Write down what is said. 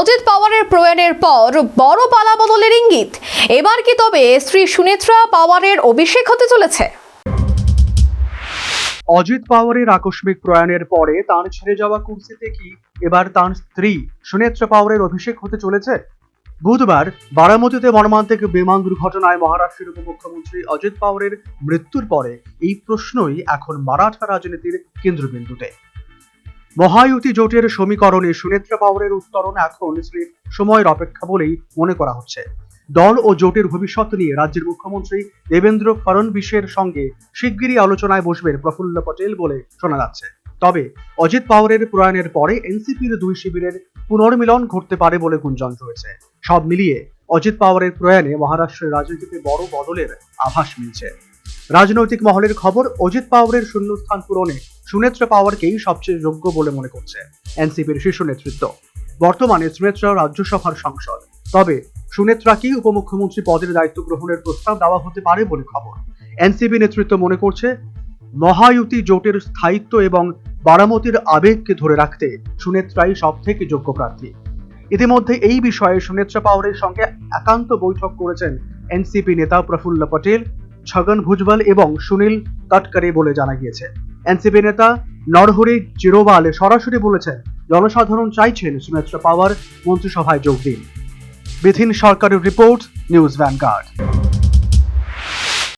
অজিত পাওয়ারের প্রয়াণের পর বড় পালা বদলের ইঙ্গিত। এবার কি তবে শ্রী সুনেত্রা পাওয়ারের অভিষেক হতে চলেছে? অজিত পাওয়ারের আকস্মিক প্রয়াণের পরে তার ছেড়ে যাওয়া কুর্সিতে কি এবার তার স্ত্রী সুনেত্রা পাওয়ারের অভিষেক হতে চলেছে? বুধবার বারামতিতে মর্মান্তিক বিমান দুর্ঘটনায় মহারাষ্ট্রের উপমুখ্যমন্ত্রী অজিত পাওয়ারের মৃত্যুর পরে এই প্রশ্নই এখন মারাঠা রাজনীতির কেন্দ্রবিন্দুতে। মহায়ুতি জোটের সমীকরণে সুনেত্রা পাওয়ারের উত্তরণ এখন স্রেফ সময়ের অপেক্ষা বলেই মনে করা হচ্ছে। দল ও জোটের ভবিষ্যৎ নিয়ে রাজ্যের মুখ্যমন্ত্রী দেবেন্দ্র ফড়নবিশের সঙ্গে শিগগিরই আলোচনায় বসবেন প্রফুল্ল পটেল বলে শোনা যাচ্ছে। তবে অজিত পাওয়ারের প্রয়াণের পরে এনসিপির দুই শিবিরের পুনর্মিলন ঘটতে পারে বলে গুঞ্জন রয়েছে। সব মিলিয়ে অজিত পাওয়ারের প্রয়াণে মহারাষ্ট্রের রাজনীতিতে বড় বদলের আভাস মিলছে। রাজনৈতিক মহলের খবর, অজিত পাওয়ারের শূন্যস্থান পূরণে সুনেত্রা পাওয়ারকেই সবচেয়ে যোগ্য বলে মনে করছে এনসিপির শীর্ষ নেতৃত্ব। বর্তমানে সুনেত্রা রাজ্যসভার সাংসদ। তবে সুনেত্রাকেই উপমুখ্যমন্ত্রী পদের দায়িত্ব গ্রহণের প্রস্তাব দেওয়া হতে পারে বলে খবর। এনসিপি নেতৃত্ব মনে করছে, মহায়ুতি জোটের স্থায়িত্ব এবং বারামতির আবেগকে ধরে রাখতে সুনেত্রাই সব থেকে যোগ্য প্রার্থী। ইতিমধ্যে এই বিষয়ে সুনেত্রা পাওয়ারের সঙ্গে একান্ত বৈঠক করেছেন এনসিপি নেতা প্রফুল্ল পটেল, ছগন ভুজবল এবং সুনীল তটকরে বলে জানা গিয়েছে। এনসিপি নেতা নরহরি জিরোবাল সরাসরি বলেছেন, জনসাধারণ চাইছেন সুনেত্রা পাওয়ার মন্ত্রিসভায় যোগ দিন। বিধিন সরকারের রিপোর্ট, নিউজ ভ্যানগার্ড।